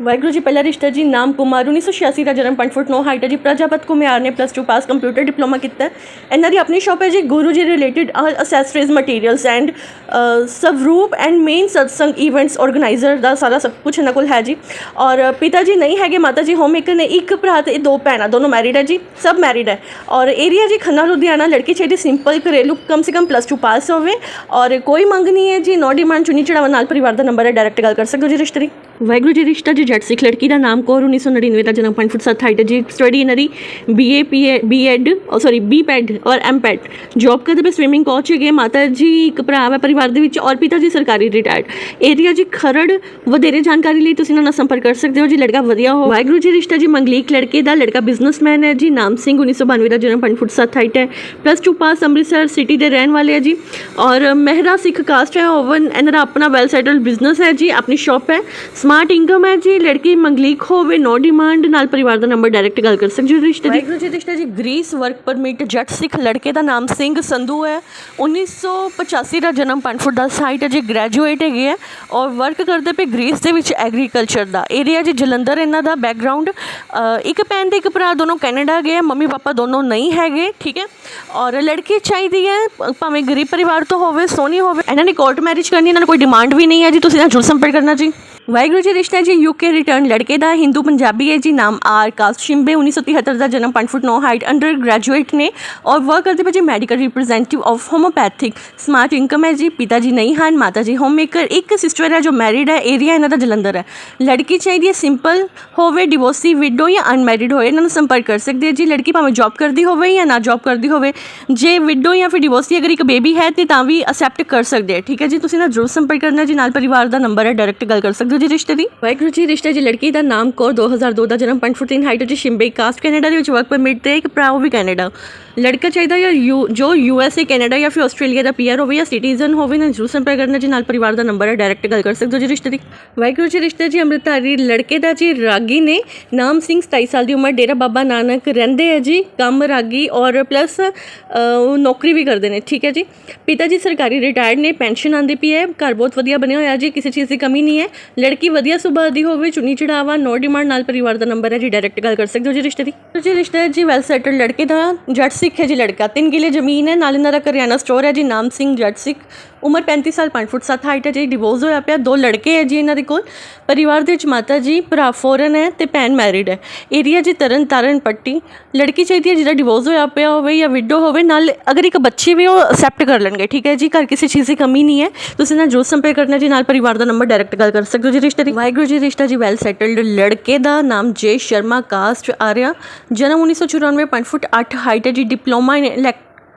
ਵਾਹਿਗੁਰੂ ਜੀ, ਪਹਿਲਾ ਰਿਸ਼ਤਾ ਜੀ, ਨਾਮ ਕੁਮਾਰ 1986 ਦਾ ਜਨਮ 5 ਫੁੱਟ 9 ਹਾਈਟ ਹੈ ਜੀ। ਪ੍ਰਜਾਪਤ ਕੁਮਾਰ ਨੇ ਪਲੱਸ 2 ਪਾਸ ਕੰਪਿਊਟਰ ਡਿਪਲੋਮਾ ਕੀਤਾ ਇਹਨਾਂ ਦੀ ਆਪਣੀ ਸ਼ਾਪ ਹੈ ਜੀ, Guru ji related accessories materials and Swarup and main satsang events organiser ਦਾ ਸਾਰਾ ਸਭ ਕੁਝ ਇਹਨਾਂ ਕੋਲ ਹੈ ਜੀ। ਔਰ ਪਿਤਾ ਜੀ ਨਹੀਂ ਹੈਗੇ, ਮਾਤਾ ਜੀ ਹੋਮ ਮੇਕਰ ਨੇ ਇੱਕ ਭਰਾ ਤੇ ਦੋ ਭੈਣਾਂ, ਦੋਨੋਂ ਮੈਰਿਡ ਹੈ ਜੀ, ਸਭ ਮੈਰਿਡ ਹੈ। ਔਰ ਏਰੀਆ ਜੀ ਖੰਨਾ, ਲੁਧਿਆਣਾ, ਲੜਕੀ ਚਾਹੀਦੀ ਸਿੰਪਲ ਘਰੇਲੂ, ਕਮ ਸੇ ਕਮ ਪਲੱਸ 2 ਪਾਸ ਹੋਵੇ। ਔਰ ਕੋਈ ਮੰਗ ਨਹੀਂ ਹੈ ਜੀ, ਨੋ ਡਿਮਾਂਡ ਚੁਣੀ ਚੜਾਵਾ ਨਾਲ ਪਰਿਵਾਰ ਦਾ ਨੰਬਰ ਹੈ ਡਾਇਰੈਕਟ ਗੱਲ ਕਰ ਸਕਦੇ ਹੋ ਜੀ ਰਿਸ਼ਤੇ ਵਾਹਿਗੁਰੂ ਜੀ ਰਿਸ਼ਤਾ ਜੀ, ਜੱਟ ਸਿੱਖ ਲੜਕੀ ਦਾ ਨਾਮ ਕੌਰ 1999 ਦਾ ਜਨਮ 5 ਫੁੱਟ 7 ਹਾਈਟ ਹੈ ਜੀ ਸਟੱਡੀ ਇਹਨਾਂ ਦੀ BA PA BEd sorry BPEd ਔਰ ਐਮਪੈਡ ਜੌਬ ਕਰਦੇ ਪਏ ਸਵਿਮਿੰਗ ਕੋਚ ਹੈਗੇ ਮਾਤਾ ਜੀ, ਇੱਕ ਭਰਾ ਹੈ ਪਰਿਵਾਰ ਦੇ ਵਿੱਚ ਔਰ ਪਿਤਾ ਜੀ ਸਰਕਾਰੀ ਰਿਟਾਇਰਡ ਏਰੀਆ ਜੀ ਖਰੜ, ਵਧੇਰੇ ਜਾਣਕਾਰੀ ਲਈ ਤੁਸੀਂ ਇਹਨਾਂ ਨਾਲ ਸੰਪਰਕ ਕਰ ਸਕਦੇ ਹੋ ਜੀ, ਲੜਕਾ ਵਧੀਆ ਹੋ। ਵਾਹਿਗੁਰੂ ਜੀ ਰਿਸ਼ਤਾ ਜੀ, ਮੰਗਲੀਕ ਲੜਕੇ ਦਾ ਲੜਕਾ ਬਿਜ਼ਨਸਮੈਨ ਹੈ ਜੀ, ਨਾਮ ਸਿੰਘ 1992 ਦਾ ਜਨਮ 5 ਫੁੱਟ 7 ਹਾਈਟ ਹੈ। ਪਲੱਸ 2 ਪਾਸ ਅੰਮ੍ਰਿਤਸਰ ਸਿਟੀ ਦੇ ਰਹਿਣ ਵਾਲੇ ਹੈ ਜੀ। ਔਰ ਮਹਿਰਾ ਸਿੱਖ ਕਾਸਟ ਹੈ, ਓਵਨ, ਇਹਨਾਂ ਦਾ ਆਪਣਾ ਵੈਲ ਸੈਟਲਡ ਬਿਜ਼ਨਸ ਹੈ ਜੀ, ਆਪਣੀ ਸ਼ਾਪ ਹੈ। ਸਮਾਰਟ ਇਨਕਮ ਹੈ ਜੀ ਲੜਕੀ ਮੰਗਲੀਕ ਹੋਵੇ ਨੋ ਡਿਮਾਂਡ ਨਾਲ ਪਰਿਵਾਰ ਦਾ ਨੰਬਰ ਡਾਇਰੈਕਟ ਗੱਲ ਕਰ ਸਕਦੇ ਹੋ ਰਿਸ਼ਤੇ ਦੀ। ਵਾਹਿਗੁਰੂ ਜੀ ਰਿਸ਼ਤਾ ਜੀ ਗ੍ਰੀਸ ਵਰਕ ਪਰਮਿਟ ਜੱਟ ਸਿੱਖ ਲੜਕੇ ਦਾ ਨਾਮ ਸਿੰਘ ਸੰਧੂ ਹੈ। 1985 ਦਾ ਜਨਮ 5 ਫੁੱਟ 10 ਹਾਈਟ ਹੈ ਜੀ ਗ੍ਰੈਜੂਏਟ ਹੈਗੇ ਹੈ ਔਰ ਵਰਕ ਕਰਦੇ ਪਏ ਗ੍ਰੀਸ ਦੇ ਵਿੱਚ ਐਗਰੀਕਲਚਰ ਦਾ ਏਰੀਆ ਜੀ ਜਲੰਧਰ ਇਹਨਾਂ ਦਾ ਬੈਕਗ੍ਰਾਉਂਡ ਇੱਕ ਭੈਣ ਤੇ ਇੱਕ ਭਰਾ ਦੋਨੋਂ ਕੈਨੇਡਾ ਗਏ ਮੰਮੀ ਪਾਪਾ ਦੋਨੋਂ ਨਹੀਂ ਹੈਗੇ ਠੀਕ ਹੈ? ਔਰ ਲੜਕੀ ਚਾਹੀਦੀ ਹੈ ਭਾਵੇਂ ਗਰੀਬ ਪਰਿਵਾਰ ਤੋਂ ਹੋਵੇ ਸੋਹਣੀ ਹੋਵੇ। ਇਹਨਾਂ ਨੇ ਕੋਰਟ ਮੈਰਿਜ ਕਰਨੀ ਇਹਨਾਂ ਨੂੰ ਕੋਈ ਡਿਮਾਂਡ ਵੀ ਨਹੀਂ ਹੈ ਜੀ ਤੁਸੀਂ ਨਾਲ ਜੁੜ ਸੰਪਰਕ ਕਰਨਾ ਜੀ। ਵਾਹਿਗੁਰੂ ਜੀ ਰਿਸ਼ਨਾ ਜੀ ਯੂਕੇ ਰਿਟਰਨ ਲੜਕੇ ਦਾ ਹਿੰਦੂ ਪੰਜਾਬੀ ਹੈ ਜੀ, ਨਾਮ ਆਰ ਕਾਸਟ ਸ਼ਿੰਬੇ 1973 ਦਾ ਜਨਮ 5 ਫੁੱਟ 9 ਹਾਈਟ ਅੰਡਰ ਗ੍ਰੈਜੂਏਟ ਨੇ ਔਰ ਵਰਕ ਕਰਦੇ ਪਏ ਜੀ medical representative of homeopathic smart income ਹੈ ਜੀ ਪਿਤਾ ਜੀ ਨਹੀਂ ਹਨ ਮਾਤਾ ਜੀ ਹੋਮ ਮੇਕਰ ਇੱਕ ਸਿਸਟਰ ਹੈ ਜੋ ਮੈਰਿਡ ਹੈ ਏਰੀਆ ਇਹਨਾਂ ਦਾ ਜਲੰਧਰ ਹੈ। ਲੜਕੀ ਚਾਹੀਦੀ ਹੈ ਸਿੰਪਲ ਹੋਵੇ ਡਿਵੋਰਸੀ ਵਿਡੋ ਜਾਂ ਅਨਮੈਰਿਡ ਹੋਵੇ ਇਹਨਾਂ ਨੂੰ ਸੰਪਰਕ ਕਰ ਸਕਦੇ ਹੈ ਜੀ, ਲੜਕੀ ਭਾਵੇਂ ਜੌਬ ਕਰਦੀ ਹੋਵੇ ਜਾਂ ਨਾ ਜੌਬ ਕਰਦੀ ਹੋਵੇ, ਜੇ ਵਿਡੋ ਜਾਂ ਫਿਰ ਡਿਵੋਰਸੀ ਅਗਰ ਇੱਕ ਬੇਬੀ ਹੈ, ਤੇ ਤਾਂ ਵੀ ਅਸੈਪਟ ਕਰ ਸਕਦੇ ਹੈ, ਠੀਕ ਹੈ ਜੀ, ਤੁਸੀਂ ਨਾ ਜ਼ਰੂਰ ਸੰਪਰਕ ਕਰਨਾ ਜੀ, ਨਾਲ ਪਰਿਵਾਰ ਦਾ ਨੰਬਰ ਹੈ ਡਾਇਰੈਕਟ ਗੱਲ ਕਰ ਸਕਦੇ ਹੋ ਜੀ ਰਿਸ਼ਤੇ ਦੀ? ਵਾਹਿਗੁਰੂ ਜੀ ਰਿਸ਼ਤੇ ਜੀ ਲੜਕੀ ਦਾ ਨਾਮ ਕੌਰ 2002 ਦਾ ਜਨਮ 5 ਫੁੱਟ 3 ਹਾਈਟ ਜੀ ਸ਼ਿੰਬੇ, ਕਾਸਟ ਕੈਨੇਡਾ ਦੇ ਵਿੱਚ ਵਰਕ ਪਰਮਿਟ ਤੇ ਇੱਕ ਭਰਾ, ਉਹ ਵੀ ਕੈਨੇਡਾ। ਲੜਕਾ ਚਾਹੀਦਾ ਜਾਂ ਜੋ ਯੂ ਐਸ ਏ ਕੈਨੇਡਾ ਜਾਂ ਫਿਰ ਆਸਟ੍ਰੇਲੀਆ ਦਾ ਪੀਆਰ ਹੋਵੇ ਜਾਂ ਸਿਟੀਜ਼ਨ ਹੋਵੇ, ਨਾ ਜ਼ਰੂਰ ਸੰਪਰਕ ਕਰਨਾ ਜੀ, ਨਾਲ ਪਰਿਵਾਰ ਦਾ ਨੰਬਰ ਹੈ ਡਾਇਰੈਕਟ ਗੱਲ ਕਰ ਸਕਦੇ ਹੋ ਜੀ ਰਿਸ਼ਤੇ ਦੀ। ਵਾਹਿਗੁਰੂ ਜੀ ਰਿਸ਼ਤੇ ਜੀ, ਅੰਮ੍ਰਿਤਧਾਰੀ ਲੜਕੇ ਦਾ ਜੀ ਰਾਗੀ ਨੇ ਨਾਮ ਸਿੰਘ 27 ਸਾਲ ਦੀ ਉਮਰ, ਡੇਰਾ ਬਾਬਾ ਨਾਨਕ ਰਹਿੰਦੇ ਹੈ ਜੀ, ਕੰਮ ਰਾਗੀ ਔਰ ਪਲੱਸ ਨੌਕਰੀ ਵੀ ਕਰਦੇ ਨੇ, ਠੀਕ ਹੈ ਜੀ। ਪਿਤਾ ਜੀ ਸਰਕਾਰੀ ਰਿਟਾਇਰਡ ਨੇ, ਪੈਨਸ਼ਨ ਆਂਦੀ ਪਈ ਹੈ, ਘਰ ਬਹੁਤ ਵਧੀਆ ਬਣਿਆ ਹੋਇਆ ਜੀ, ਕਿਸੇ ਚੀਜ਼ ਦੀ ਕਮੀ ਨਹੀਂ ਹੈ। ਲੜਕੀ ਵਧੀਆ ਸੁਭਾਅ ਦੀ ਹੋਵੇ, ਚੁੰਨੀ ਚੜਾਵਾ, ਨੋ ਡਿਮਾਂਡ ਨਾਲ ਪਰਿਵਾਰ ਦਾ ਨੰਬਰ ਹੈ ਜੀ ਡਾਇਰੈਕਟ ਗੱਲ ਕਰ ਸਕਦੇ ਹੋ ਜੀ ਰਿਸ਼ਤੇ ਦੀ। ਜੀ, ਰਿਸ਼ਤਾ ਹੈ ਜੀ ਵੈਲ ਸੈਟਲ ਲੜਕੇ ਦਾ, ਜੱਟ ਸਿੱਖ ਹੈ ਜੀ ਲੜਕਾ। ਤਿੰਨ ਕਿਲੇ ਜ਼ਮੀਨ ਹੈ, ਨਾਲ ਇਹਨਾਂ ਦਾ ਕਰਿਆਨਾ ਸਟੋਰ ਹੈ ਜੀ, ਨਾਮ ਸਿੰਘ ਜੱਟ ਸਿੱਖ। ਉਮਰ 35 ਸਾਲ 5 ਫੁੱਟ 7 ਹਾਈਟ ਹੈ ਜੀ ਡਿਵੋਰਸ ਹੋਇਆ ਪਿਆ, ਦੋ ਲੜਕੇ ਹੈ ਜੀ ਇਹਨਾਂ ਦੇ ਕੋਲ। ਪਰਿਵਾਰ ਦੇ ਵਿੱਚ ਮਾਤਾ ਜੀ, ਭਰਾ ਫੋਰਨ ਹੈ ਤੇ ਭੈਣ ਮੈਰਿਡ ਹੈ। ਏਰੀਆ ਜੀ ਤਰਨ ਤਾਰਨ ਪੱਟੀ। ਲੜਕੀ ਚਾਹੀਦੀ ਹੈ ਜਿਹਦਾ ਡਿਵੋਰਸ ਹੋਇਆ ਪਿਆ ਹੋਵੇ ਜਾਂ ਵਿਡੋ ਹੋਵੇ, ਨਾਲ ਅਗਰ ਇੱਕ ਬੱਚੀ ਵੀ ਉਹ ਅਸੈਪਟ ਕਰ ਲੈਣਗੇ, ਠੀਕ ਹੈ ਜੀ? ਘਰ ਕਿਸੇ ਚੀਜ਼ ਦੀ ਕਮੀ ਨਹੀਂ ਹੈ। ਤੁਸੀਂ ਨਾਲ ਜਰੂਰ ਸੰਪਰਕ ਕਰਨਾ ਜੀ, ਨਾਲ ਪਰਿਵਾਰ ਦਾ ਨੰਬਰ ਡਾਇਰੈਕਟ ਗੱਲ ਕਰ ਸਕਦੇ ਹੋ ਜੀ ਰਿਸ਼ਤੇ ਦੀ। ਵਾਹਿਗੁਰੂ ਜੀ ਰਿਸ਼ਤਾ ਜੀ ਵੈਲ ਸੈਟਲਡ ਲੜਕੇ ਦਾ ਨਾਮ ਜੇ ਸ਼ਰਮਾ ਕਾਸਟ ਆਰਿਆ ਜਨਮ 1994 5 ਫੁੱਟ 8 ਹਾਈਟ ਹੈ ਜੀ। Diploma in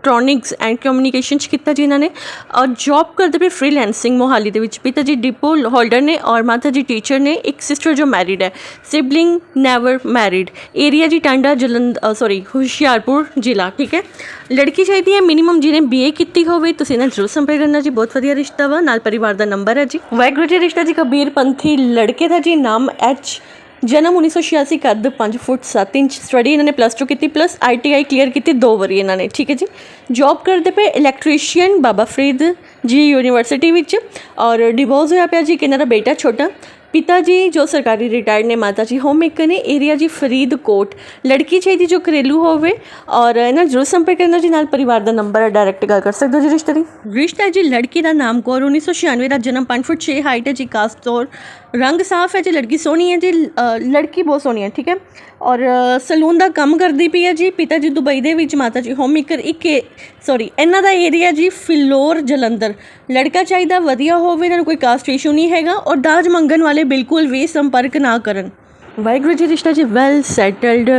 electronics and communication ਚ ਕੀਤਾ ਜੀ ਇਹਨਾਂ ਨੇ। ਔਰ ਜੌਬ ਕਰਦੇ ਪਏ ਫ੍ਰੀਲੈਂਸਿੰਗ ਮੋਹਾਲੀ ਦੇ ਵਿੱਚ। ਪਿਤਾ ਜੀ ਡਿਪੋ ਹੋਲਡਰ ਨੇ ਔਰ ਮਾਤਾ ਜੀ ਟੀਚਰ ਨੇ ਇੱਕ ਸਿਸਟਰ ਜੋ ਮੈਰਿਡ ਹੈ। ਸਿਬਲਿੰਗ ਨੈਵਰ ਮੈਰਿਡ ਏਰੀਆ ਜੀ ਟਾਂਡਾ ਜਲੰਧ ਸੌਰੀ ਹੁਸ਼ਿਆਰਪੁਰ ਜ਼ਿਲ੍ਹਾ, ਠੀਕ ਹੈ। ਲੜਕੀ ਚਾਹੀਦੀ ਹੈ ਮਿਨੀਮਮ ਜਿਹਨੇ ਬੀਏ ਕੀਤੀ ਹੋਵੇ, ਤੁਸੀਂ ਇਹਨਾਂ ਜ਼ਰੂਰ ਸੰਪਰਕ ਕਰਨਾ ਜੀ, ਬਹੁਤ ਵਧੀਆ ਰਿਸ਼ਤਾ ਵਾ। ਨਾਲ ਪਰਿਵਾਰ ਦਾ ਨੰਬਰ ਹੈ ਜੀ। ਵਾਹਿਗੁਰੂ ਜੀ, ਰਿਸ਼ਤਾ ਜੀ ਕਬੀਰ ਪੰਥੀ, ਲੜਕੇ ਦਾ ਜੀ ਨਾਮ ਐਚ ਜਨਮ 1986 ਕੱਦ 5 ਫੁੱਟ 7 ਇੰਚ ਸਟੱਡੀ ਇਹਨਾਂ ਨੇ ਪਲੱਸ 2 ਕੀਤੀ ਪਲੱਸ ਆਈਟੀਆਈ ਕਲੀਅਰ ਕੀਤੀ ਦੋ ਵਾਰੀ ਇਹਨਾਂ ਨੇ, ਠੀਕ ਹੈ ਜੀ? ਜੌਬ ਕਰਦੇ ਪਏ ਇਲੈਕਟ੍ਰੀਸ਼ੀਅਨ ਬਾਬਾ ਫਰੀਦ ਜੀ ਯੂਨੀਵਰਸਿਟੀ ਵਿੱਚ ਔਰ ਡਿਵੋਰਸ ਹੋਇਆ ਪਿਆ ਜੀ ਕਿ ਇਹਨਾਂ ਦਾ ਬੇਟਾ ਛੋਟਾ। ਪਿਤਾ ਜੀ ਜੋ ਸਰਕਾਰੀ ਰਿਟਾਇਰਡ ਨੇ ਮਾਤਾ ਜੀ ਹੋਮ ਮੇਕਰ ਨੇ ਏਰੀਆ ਜੀ ਫਰੀਦਕੋਟ ਲੜਕੀ ਚਾਹੀਦੀ ਜੋ ਘਰੇਲੂ ਹੋਵੇ ਔਰ ਇਹਨਾਂ ਜ਼ਰੂਰ ਸੰਪਰਕ ਕਰਨਾ ਜੀ ਨਾਲ ਪਰਿਵਾਰ ਦਾ ਨੰਬਰ ਹੈ ਡਾਇਰੈਕਟ ਗੱਲ ਕਰ ਸਕਦੇ ਹੋ ਜੀ ਰਿਸ਼ਤੇ ਦੀ ਰਿਸ਼ਤਾ ਹੈ ਜੀ ਲੜਕੀ ਦਾ ਨਾਮ ਕੌਰ 1996 ਦਾ ਜਨਮ 5 ਫੁੱਟ 6 ਹਾਈਟ ਹੈ ਜੀ ਕਾਸਟ ਤੌਰ ਰੰਗ ਸਾਫ਼ ਹੈ ਜੀ ਲੜਕੀ ਸੋਹਣੀ ਹੈ ਜੀ ਲੜਕੀ ਬਹੁਤ ਸੋਹਣੀ ਹੈ ਠੀਕ ਹੈ ਔਰ ਸਲੂਨ ਦਾ ਕੰਮ ਕਰਦੀ ਪਈ ਹੈ ਜੀ ਪਿਤਾ ਜੀ ਦੁਬਈ ਦੇ ਵਿੱਚ ਮਾਤਾ ਜੀ ਹੋਮ ਮੇਕਰ ਇੱਕ ਸੌਰੀ ਇਹਨਾਂ ਦਾ ਏਰੀਆ ਜੀ ਫਿਲੌਰ ਜਲੰਧਰ ਲੜਕਾ ਚਾਹੀਦਾ ਵਧੀਆ ਹੋਵੇ ਇਹਨਾਂ ਨੂੰ ਕੋਈ ਕਾਸਟ ਇਸ਼ੂ ਨਹੀਂ ਹੈਗਾ ਔਰ ਦਾਜ ਮੰਗਣ ਵਾਲੇ ਬਿਲਕੁਲ ਵੀ ਸੰਪਰਕ ਨਾ ਕਰਨ। ਵਾਹਿਗੁਰੂ ਜੀ ਰਿਸ਼ਤਾ ਜੀ ਵੈਲ ਸੈਟਲਡ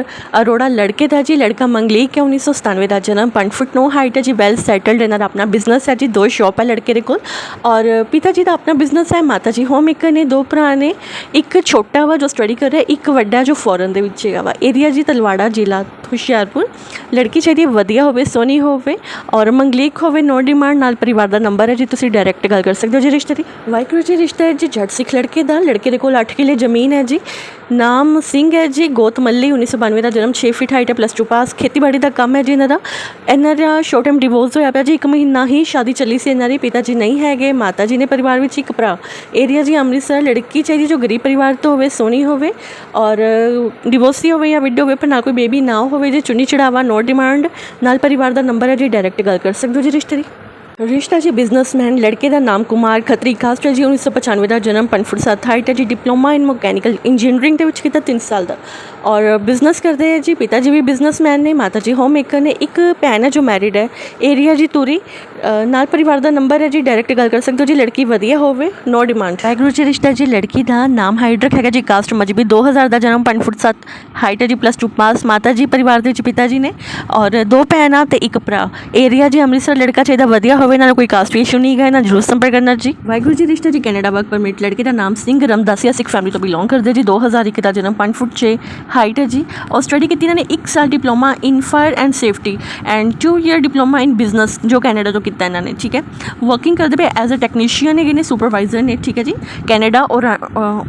ਅਰੋੜਾ ਲੜਕੇ ਦਾ ਜੀ, ਲੜਕਾ ਮੰਗਲੀਕ ਹੈ 1997 ਦਾ ਜਨਮ। 5 ਫੁੱਟ 9 ਹਾਈਟ ਹੈ ਜੀ ਵੈਲ ਸੈਟਲਡ ਇਹਨਾਂ ਦਾ ਆਪਣਾ ਬਿਜ਼ਨਸ ਹੈ ਜੀ, ਦੋ ਸ਼ਾਪ ਹੈ ਲੜਕੇ ਦੇ ਕੋਲ। ਔਰ ਪਿਤਾ ਜੀ ਦਾ ਆਪਣਾ ਬਿਜ਼ਨਸ ਹੈ, ਮਾਤਾ ਜੀ ਹੋਮ ਮੇਕਰ ਨੇ, ਦੋ ਭਰਾ ਨੇ। ਇੱਕ ਛੋਟਾ ਵਾ ਜੋ ਸਟੱਡੀ ਕਰ ਰਿਹਾ, ਇੱਕ ਵੱਡਾ ਜੋ ਫੋਰਨ ਦੇ ਵਿੱਚ ਹੈਗਾ ਵਾ। ਏਰੀਆ ਜੀ ਤਲਵਾੜਾ ਜ਼ਿਲ੍ਹਾ। ਹੁਸ਼ਿਆਰਪੁਰ। ਲੜਕੀ ਚਾਹੀਦੀ ਹੈ ਵਧੀਆ ਹੋਵੇ, ਸੋਹਣੀ ਹੋਵੇ ਔਰ ਮੰਗਲੀਕ ਹੋਵੇ ਨੋ ਡਿਮਾਂਡ ਨਾਲ ਪਰਿਵਾਰ ਦਾ ਨੰਬਰ ਹੈ। ਜੀ, ਤੁਸੀਂ ਡਾਇਰੈਕਟ ਗੱਲ ਕਰ ਸਕਦੇ ਹੋ ਜੀ ਰਿਸ਼ਤੇ ਦੀ। ਵਾਹਿਗੁਰੂ ਜੀ, ਰਿਸ਼ਤਾ ਹੈ ਜੀ, ਜੱਟ ਸਿੱਖ ਲੜਕੇ ਦਾ। ਲੜਕੇ ਦੇ ਕੋਲ 8 ਕਿੱਲੇ ਜ਼ਮੀਨ ਹੈ ਜੀ। ਨਾਮ ਸਿੰਘ ਹੈ ਜੀ, ਗੋਤ ਮੱਲੀ 1992 ਦਾ ਜਨਮ 6 ਫੀਟ ਹਾਈਟ ਹੈ ਪਲੱਸ 2 ਪਾਸ ਖੇਤੀਬਾੜੀ ਦਾ ਕੰਮ ਹੈ ਜੀ ਇਹਨਾਂ ਦਾ। ਇਹਨਾਂ ਦਾ ਸ਼ੋਰਟ ਟਰਮ ਡਿਵੋਰਸ ਹੋਇਆ ਪਿਆ ਜੀ, ਇੱਕ ਮਹੀਨਾ ਹੀ ਸ਼ਾਦੀ ਚੱਲੀ ਸੀ ਇਹਨਾਂ ਦੀ। ਪਿਤਾ ਜੀ ਨਹੀਂ ਹੈਗੇ, ਮਾਤਾ ਜੀ ਨੇ ਪਰਿਵਾਰ ਵਿੱਚ ਇੱਕ ਭਰਾ। ਏਰੀਆ ਜੀ ਅੰਮ੍ਰਿਤਸਰ, ਲੜਕੀ ਚਾਹੀਦੀ ਜੋ ਗਰੀਬ ਪਰਿਵਾਰ ਤੋਂ ਹੋਵੇ, ਸੋਹਣੀ ਹੋਵੇ ਔਰ ਡਿਵੋਰਸੀ ਹੋਵੇ ਜਾਂ ਵਿਡੋ ਹੋਵੇ, ਪਰ ਨਾ ਕੋਈ ਬੇਬੀ ਨਾ ਹੋਵੇ। ਜੀ ਚੁੰਨੀ ਚੜਾਵਾ ਨੋ ਡਿਮਾਂਡ ਨਾਲ ਪਰਿਵਾਰ ਦਾ ਨੰਬਰ ਹੈ ਜੀ ਡਾਇਰੈਕਟ ਗੱਲ ਕਰ ਸਕਦੇ ਹੋ ਜੀ ਰਿਸ਼ਤੇ ਦੀ? ਰਿਸ਼ਤਾ ਜੀ ਬਿਜ਼ਨਸਮੈਨ ਲੜਕੇ ਦਾ ਨਾਮ ਕੁਮਾਰ ਖੱਤਰੀ ਕਾਸਟ ਹੈ ਜੀ 1995 ਦਾ ਜਨਮ ਪਨਫੁਰ ਸਾਥ ਹਾਈਟ ਹੈ ਜੀ ਡਿਪਲੋਮਾ ਇਨ ਮਕੈਨੀਕਲ ਇੰਜੀਨੀਅਰਿੰਗ ਦੇ ਵਿੱਚ ਕੀਤਾ 3 ਸਾਲ ਦਾ। ਔਰ ਬਿਜ਼ਨਸ ਕਰਦੇ ਹੈ ਜੀ, ਪਿਤਾ ਜੀ ਵੀ ਬਿਜ਼ਨਸਮੈਨ ਨੇ, ਮਾਤਾ ਜੀ ਹੋਮ ਮੇਕਰ ਨੇ, ਇੱਕ ਭੈਣ ਹੈ ਜੋ ਮੈਰਿਡ ਹੈ ਏਰੀਆ ਜੀ ਤੂਰੀ ਨਾਲ ਪਰਿਵਾਰ ਦਾ ਨੰਬਰ ਹੈ ਜੀ ਡਾਇਰੈਕਟ ਗੱਲ ਕਰ ਸਕਦੇ ਹੋ ਜੀ, ਲੜਕੀ ਵਧੀਆ ਹੋਵੇ ਨੋ ਡਿਮਾਂਡ ਵਾਹਿਗੁਰੂ ਜੀ, ਰਿਸ਼ਤਾ ਜੀ, ਲੜਕੀ ਦਾ ਨਾਮ ਹਾਈਡਰਕ ਹੈਗਾ ਜੀ ਕਾਸਟ ਮਜਬੀ 2000 ਦਾ ਜਨਮ 5 ਫੁੱਟ 7 ਹਾਈਟ ਹੈ ਜੀ ਪਲੱਸ 2 ਪਾਸ ਮਾਤਾ ਜੀ, ਪਰਿਵਾਰ ਦੇ ਵਿੱਚ ਪਿਤਾ ਜੀ ਨੇ। ਔਰ ਦੋ ਭੈਣਾਂ ਤੇ ਇੱਕ ਭਰਾ। ਏਰੀਆ ਜੀ, ਅੰਮ੍ਰਿਤਸਰ ਲੜਕਾ ਚਾਹੀਦਾ ਵਧੀਆ ਹੋਵੇ, ਨਾਲ ਕੋਈ ਕਾਸਟ ਇਸ਼ੂ ਨਹੀਂ ਹੈ ਨਾ ਜਰੂਰ ਸੰਪਰਕ ਕਰਨਾ ਜੀ। ਵਾਹਿਗੁਰੂ ਜੀ, ਰਿਸ਼ਤਾ ਜੀ, ਕੈਨੇਡਾ ਵਰਕ ਪਰਮਿਟ ਲੜਕੇ ਦਾ ਨਾਮ ਸਿੰਘ ਰਮਦਾਸੀਆ ਸਿੱਖ ਫੈਮਿਲੀ ਤੋਂ ਬਿਲੋਂਗ ਕਰਦੇ ਜੀ। 2001 ਦਾ ਜਨਮ 5 ਫੁੱਟ 6 ਹਾਈਟ ਹੈ ਜੀ। ਔਰ ਸਟੱਡੀ ਕੀਤੀ ਇਹਨਾਂ ਨੇ 1 ਸਾਲ diploma in fire and safety and 2 year diploma in business ਜੋ ਕੈਨੇਡਾ ਤੋਂ ਕੀਤਾ ਇਹਨਾਂ ਨੇ, ਠੀਕ ਹੈ। ਵਰਕਿੰਗ ਕਰਦੇ ਪਏ ਐਜ਼ ਅ ਟੈਕਨੀਸ਼ੀਅਨ ਹੈਗੇ ਨੇ ਸੁਪਰਵਾਈਜ਼ਰ ਨੇ, ਠੀਕ ਹੈ ਜੀ। ਕੈਨੇਡਾ, ਔਰ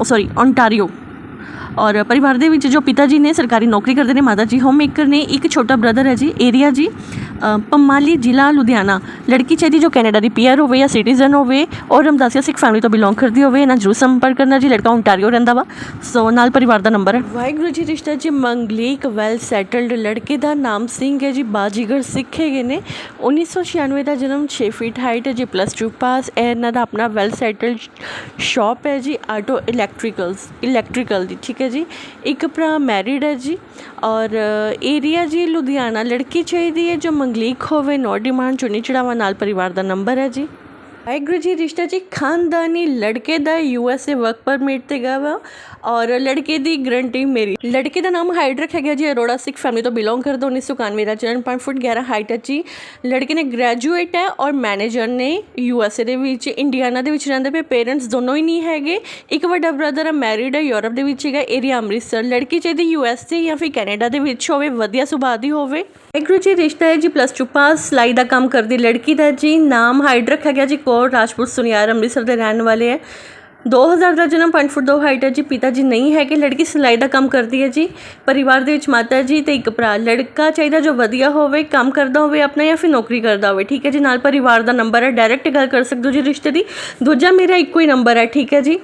ਸੌਰੀ ਓਨਟਾਰੀਓ ਔਰ ਪਰਿਵਾਰ ਦੇ ਵਿੱਚ ਜੋ ਪਿਤਾ ਜੀ ਨੇ ਸਰਕਾਰੀ ਨੌਕਰੀ ਕਰਦੇ ਨੇ, ਮਾਤਾ ਜੀ ਹੋਮ ਮੇਕਰ ਨੇ, ਇੱਕ ਛੋਟਾ ਬ੍ਰਦਰ ਹੈ ਜੀ, ਏਰੀਆ ਜੀ ਪੰਮਾਲੀ ਜ਼ਿਲ੍ਹਾ ਲੁਧਿਆਣਾ। ਲੜਕੀ ਚਾਹੀਦੀ ਜੋ ਕੈਨੇਡਾ ਦੀ ਪੀਆਰ ਹੋਵੇ ਜਾਂ ਸਿਟੀਜ਼ਨ ਹੋਵੇ ਔਰ ਰਮਦਾਸੀਆ ਸਿੱਖ ਫੈਮਿਲੀ ਤੋਂ ਬਿਲੋਂਗ ਕਰਦੀ ਹੋਵੇ, ਇਹਨਾਂ ਜਰੂਰ ਸੰਪਰਕ ਕਰਨਾ ਜੀ, ਲੜਕਾ ਓਨਟਾਰੀਓ ਰਹਿੰਦਾ ਵਾ। ਸੋ ਨਾਲ ਪਰਿਵਾਰ ਦਾ ਨੰਬਰ ਹੈ। ਵਾਹਿਗੁਰੂ ਜੀ, ਰਿਸ਼ਤਾ ਜੀ, ਮੰਗਲੀਕ ਵੈਲ ਸੈਟਲਡ ਲੜਕੇ ਦਾ ਨਾਮ ਸਿੰਘ ਹੈ ਜੀ, ਬਾਜੀਗਰ ਸਿੱਖ ਹੈਗੇ ਨੇ। 1996 ਦਾ ਜਨਮ 6 ਫੀਟ ਹਾਈਟ ਹੈ ਜੀ ਪਲੱਸ 2 ਪਾਸ ਇਹਨਾਂ ਦਾ ਆਪਣਾ ਵੈਲ ਸੈਟਲਡ ਸ਼ਾਪ ਹੈ ਜੀ ਆਟੋ ਇਲੈਕਟ੍ਰੀਕਲਸ ਇਲੈਕਟ੍ਰੀਕਲ ਦੀ, ਠੀਕ ਹੈ ਜੀ। ਇੱਕ ਭਰਾ ਮੈਰਿਡ ਹੈ ਜੀ ਔਰ ਏਰੀਆ ਜੀ ਲੁਧਿਆਣਾ, ਲੜਕੀ ਚਾਹੀਦੀ ਹੈ ਜੋ ਮੰਗਲੀਕ ਹੋਵੇ, ਨੋ ਡਿਮਾਂਡ ਚੁੰਨੀ ਚੜਾਵਾ ਨਾਲ ਪਰਿਵਾਰ ਦਾ ਨੰਬਰ ਹੈ ਜੀ। ਵਾਹਿਗੁਰੂ ਜੀ, ਰਿਸ਼ਤਾ ਜੀ, ਖਾਨਦਾਨੀ ਲੜਕੇ ਦਾ U S A work permit ਤੇ ਗਾ ਵਾ ਔਰ ਲੜਕੇ ਦੀ ਗਰੰਟੀ ਮੇਰੀ। ਲੜਕੇ ਦਾ ਨਾਮ ਹਾਈਡਰਕ ਹੈਗਾ ਜੀ, ਅਰੋੜਾ ਸਿੱਖ ਫੈਮਿਲੀ ਤੋਂ ਬਿਲੋਂਗ ਕਰਦਾ 1991 ਦਾ ਜਨਮ 5 ਫੁੱਟ 11 ਹਾਈਟ ਹੈ ਜੀ। ਲੜਕੇ ਨੇ ਗ੍ਰੈਜੂਏਟ ਹੈ ਔਰ ਮੈਨੇਜਰ ਨੇ ਯੂ ਐਸ ਏ ਦੇ ਵਿੱਚ, ਇੰਡੀਆਨਾ ਦੇ ਵਿੱਚ ਰਹਿੰਦੇ ਪਏ। ਪੇਰੈਂਟਸ ਦੋਨੋਂ ਹੀ ਨਹੀਂ ਹੈਗੇ। ਇੱਕ ਵੱਡਾ ਬ੍ਰਦਰ ਹੈ ਮੈਰਿਡ ਹੈ, ਯੂਰਪ ਦੇ ਵਿੱਚ ਹੈਗਾ ਏਰੀਆ ਅੰਮ੍ਰਿਤਸਰ। ਲੜਕੀ ਚਾਹੀਦੀ ਯੂ ਐਸ ਏ ਜਾਂ ਫਿਰ ਕੈਨੇਡਾ ਦੇ ਵਿੱਚ ਹੋਵੇ, ਵਧੀਆ ਸੁਭਾਅ ਦੀ ਹੋਵੇ। ਵਾਹਿਗੁਰੂ ਜੀ, ਰਿਸ਼ਤਾ ਹੈ ਜੀ ਪਲੱਸ 2 ਪਾਸ ਸਿਲਾਈ ਦਾ ਕੰਮ ਕਰਦੀ ਲੜਕੀ ਦਾ ਜੀ, ਨਾਮ ਹਾਈਡਰਕ ਹੈਗਾ ਜੀ ਕੌਰ ਰਾਜਪੂਤ ਸੁਨਿਆਰ ਅੰਮ੍ਰਿਤਸਰ ਦੇ ਰਹਿਣ ਵਾਲੇ ਹੈ। 2000 ਦਾ ਜਨਮ 5 ਫੁੱਟ 2 ਹਾਈਟ ਹੈ ਜੀ। ਪਿਤਾ ਜੀ ਨਹੀਂ ਹੈਗੇ। ਲੜਕੀ ਸਿਲਾਈ ਦਾ ਕੰਮ ਕਰਦੀ ਹੈ ਜੀ। ਪਰਿਵਾਰ ਦੇ ਵਿੱਚ ਮਾਤਾ ਜੀ ਤੇ ਇੱਕ ਭਰਾ। ਲੜਕਾ ਚਾਹੀਦਾ ਜੋ ਵਧੀਆ ਹੋਵੇ, ਕੰਮ ਕਰਦਾ ਹੋਵੇ, ਆਪਣਾ ਜਾਂ ਫਿਰ ਨੌਕਰੀ ਕਰਦਾ ਹੋਵੇ। ਠੀਕ ਹੈ ਜੀ। ਨਾਲ ਪਰਿਵਾਰ ਦਾ ਨੰਬਰ ਹੈ। ਡਾਇਰੈਕਟ ਗੱਲ ਕਰ ਸਕਦੇ ਹੋ ਜੀ ਰਿਸ਼ਤੇ ਦੀ। ਦੂਜਾ ਮੇਰਾ ਇੱਕੋ ਹੀ ਨੰਬਰ ਹੈ। ਠੀਕ ਹੈ ਜੀ।